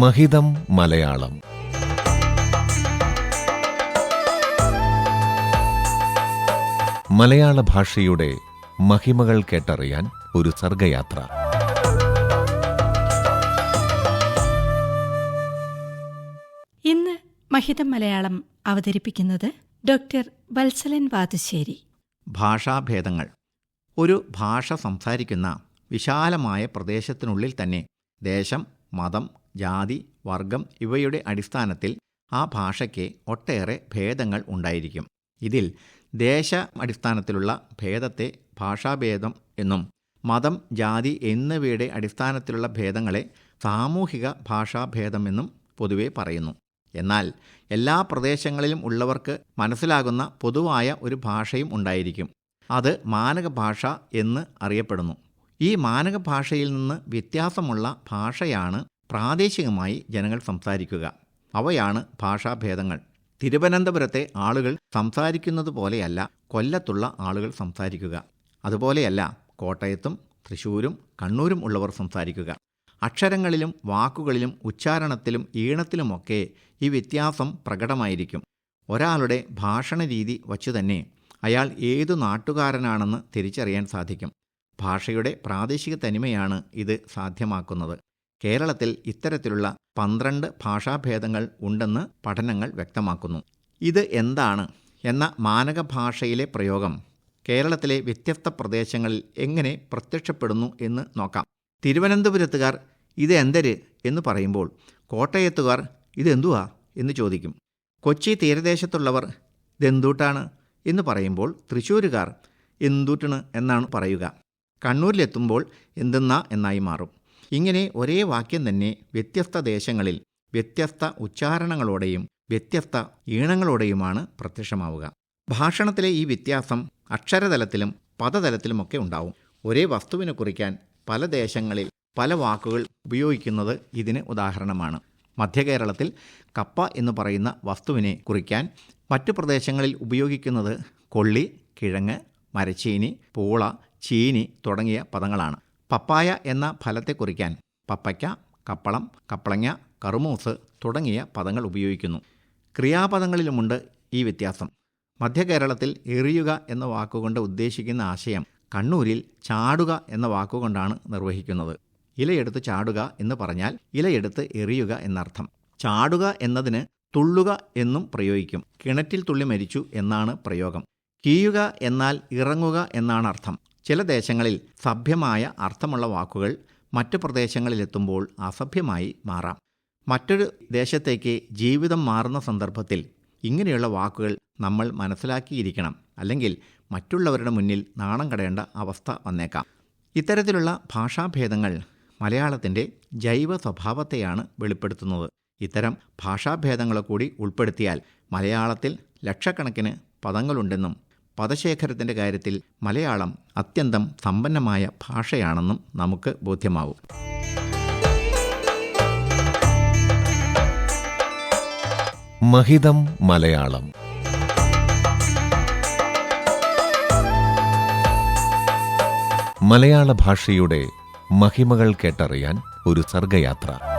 മഹിതം മലയാളം. മലയാള ഭാഷയുടെ മഹിമകൾ കേട്ടറിയാൻ ഒരു സർഗയാത്ര. ഇന്ന് മഹിതം മലയാളം അവതരിപ്പിക്കുന്നത് ഡോക്ടർ വത്സലൻ വാതുശ്ശേരി. ഭാഷാഭേദങ്ങൾ. ഒരു ഭാഷ സംസാരിക്കുന്ന വിശാലമായ പ്രദേശത്തിനുള്ളിൽ തന്നെ ദേശം മതം ജാതി വർഗം ഇവയുടെ അടിസ്ഥാനത്തിൽ ആ ഭാഷയ്ക്ക് ഒട്ടേറെ ഭേദങ്ങൾ ഉണ്ടായിരിക്കും. ഇതിൽ ദേശ അടിസ്ഥാനത്തിലുള്ള ഭേദത്തെ ഭാഷാഭേദം എന്നും മതം ജാതി എന്നിവയുടെ അടിസ്ഥാനത്തിലുള്ള ഭേദങ്ങളെ സാമൂഹിക ഭാഷാഭേദം എന്നും പൊതുവെ പറയുന്നു. എന്നാൽ എല്ലാ പ്രദേശങ്ങളിലും ഉള്ളവർക്ക് മനസ്സിലാകുന്ന പൊതുവായ ഒരു ഭാഷയും ഉണ്ടായിരിക്കും. അത് മാനക ഭാഷ എന്ന് അറിയപ്പെടുന്നു. ഈ മാനക ഭാഷയിൽ നിന്ന് വ്യത്യാസമുള്ള ഭാഷയാണ് പ്രാദേശികമായി ജനങ്ങൾ സംസാരിക്കുക. അവയാണ് ഭാഷാഭേദങ്ങൾ. തിരുവനന്തപുരത്തെ ആളുകൾ സംസാരിക്കുന്നത് പോലെയല്ല കൊല്ലത്തുള്ള ആളുകൾ സംസാരിക്കുക. അതുപോലെയല്ല കോട്ടയത്തും തൃശ്ശൂരും കണ്ണൂരും ഉള്ളവർ സംസാരിക്കുക. അക്ഷരങ്ങളിലും വാക്കുകളിലും ഉച്ചാരണത്തിലും ഈണത്തിലുമൊക്കെ ഈ വ്യത്യാസം പ്രകടമായിരിക്കും. ഒരാളുടെ ഭാഷണ രീതി വച്ചു തന്നെ അയാൾ ഏതു നാട്ടുകാരനാണെന്ന് തിരിച്ചറിയാൻ സാധിക്കും. ഭാഷയുടെ പ്രാദേശിക തനിമയാണ് ഇത് സാധ്യമാക്കുന്നത്. കേരളത്തിൽ ഇത്തരത്തിലുള്ള പന്ത്രണ്ട് ഭാഷാഭേദങ്ങൾ ഉണ്ടെന്ന് പഠനങ്ങൾ വ്യക്തമാക്കുന്നു. ഇത് എന്താണ് എന്ന മാനക ഭാഷയിലെ പ്രയോഗം കേരളത്തിലെ വ്യത്യസ്ത പ്രദേശങ്ങളിൽ എങ്ങനെ പ്രത്യക്ഷപ്പെടുന്നു എന്ന് നോക്കാം. തിരുവനന്തപുരത്തുകാർ ഇത് എന്തര് എന്ന് പറയുമ്പോൾ കോട്ടയത്തുകാർ ഇതെന്തുവാ എന്ന് ചോദിക്കും. കൊച്ചി തീരദേശത്തുള്ളവർ ഇതെന്തൂട്ടാണ് എന്ന് പറയുമ്പോൾ തൃശ്ശൂരുകാർ എന്തൂട്ടണ് എന്നാണ് പറയുക. കണ്ണൂരിലെത്തുമ്പോൾ എന്തെന്നാ എന്നായി മാറും. ഇങ്ങനെ ഒരേ വാക്യം തന്നെ വ്യത്യസ്ത ദേശങ്ങളിൽ വ്യത്യസ്ത ഉച്ചാരണങ്ങളോടെയും വ്യത്യസ്ത ഈണങ്ങളോടെയുമാണ് പ്രത്യക്ഷമാവുക. ഭാഷണത്തിലെ ഈ വ്യത്യാസം അക്ഷരതലത്തിലും പദതലത്തിലുമൊക്കെ ഉണ്ടാവും. ഒരേ വസ്തുവിനെ കുറിക്കാൻ പല ദേശങ്ങളിൽ പല വാക്കുകൾ ഉപയോഗിക്കുന്നത് ഇതിന് ഉദാഹരണമാണ്. മധ്യകേരളത്തിൽ കപ്പ എന്ന് പറയുന്ന വസ്തുവിനെ കുറിക്കാൻ മറ്റു പ്രദേശങ്ങളിൽ ഉപയോഗിക്കുന്നത് കൊള്ളി കിഴങ്ങ് മരച്ചീനി പൂള ചീനി തുടങ്ങിയ പദങ്ങളാണ്. പപ്പായ എന്ന ഫലത്തെ കുറിക്കാൻ പപ്പയ്ക്ക കപ്പളം കപ്പളങ്ങ കറുമൂസ് തുടങ്ങിയ പദങ്ങൾ ഉപയോഗിക്കുന്നു. ക്രിയാപദങ്ങളിലുമുണ്ട് ഈ വ്യത്യാസം. മധ്യകേരളത്തിൽ എറിയുക എന്ന വാക്കുകൊണ്ട് ഉദ്ദേശിക്കുന്ന ആശയം കണ്ണൂരിൽ ചാടുക എന്ന വാക്കുകൊണ്ടാണ് നിർവഹിക്കുന്നത്. ഇലയെടുത്ത് ചാടുക എന്ന് പറഞ്ഞാൽ ഇലയെടുത്ത് എറിയുക എന്നർത്ഥം. ചാടുക എന്നതിന് തുള്ളുക എന്നും പ്രയോഗിക്കും. കിണറ്റിൽ തുള്ളി മരിച്ചു എന്നാണ് പ്രയോഗം. കീയുക എന്നാൽ ഇറങ്ങുക എന്നാണ് അർത്ഥം. ചില ദേശങ്ങളിൽ സഭ്യമായ അർത്ഥമുള്ള വാക്കുകൾ മറ്റു പ്രദേശങ്ങളിലെത്തുമ്പോൾ അസഭ്യമായി മാറാം. മറ്റൊരു ദേശത്തേക്ക് ജീവിതം മാറുന്ന സന്ദർഭത്തിൽ ഇങ്ങനെയുള്ള വാക്കുകൾ നമ്മൾ മനസ്സിലാക്കിയിരിക്കണം. അല്ലെങ്കിൽ മറ്റുള്ളവരുടെ മുന്നിൽ നാണം കടയേണ്ട അവസ്ഥ വന്നേക്കാം. ഇത്തരത്തിലുള്ള ഭാഷാഭേദങ്ങൾ മലയാളത്തിന്റെ ജൈവ സ്വഭാവത്തെയാണ് വെളിപ്പെടുത്തുന്നത്. ഇത്തരം ഭാഷാഭേദങ്ങളെ കൂടി ഉൾപ്പെടുത്തിയാൽ മലയാളത്തിൽ ലക്ഷക്കണക്കിന് പദങ്ങളുണ്ടെന്നും പദശേഖരത്തിന്റെ കാര്യത്തിൽ മലയാളം അത്യന്തം സമ്പന്നമായ ഭാഷയാണെന്നും നമുക്ക് ബോധ്യമാവും. മഹിതം മലയാളം. മലയാള ഭാഷയുടെ മഹിമകൾ കേട്ടറിയാൻ ഒരു സർഗയാത്ര.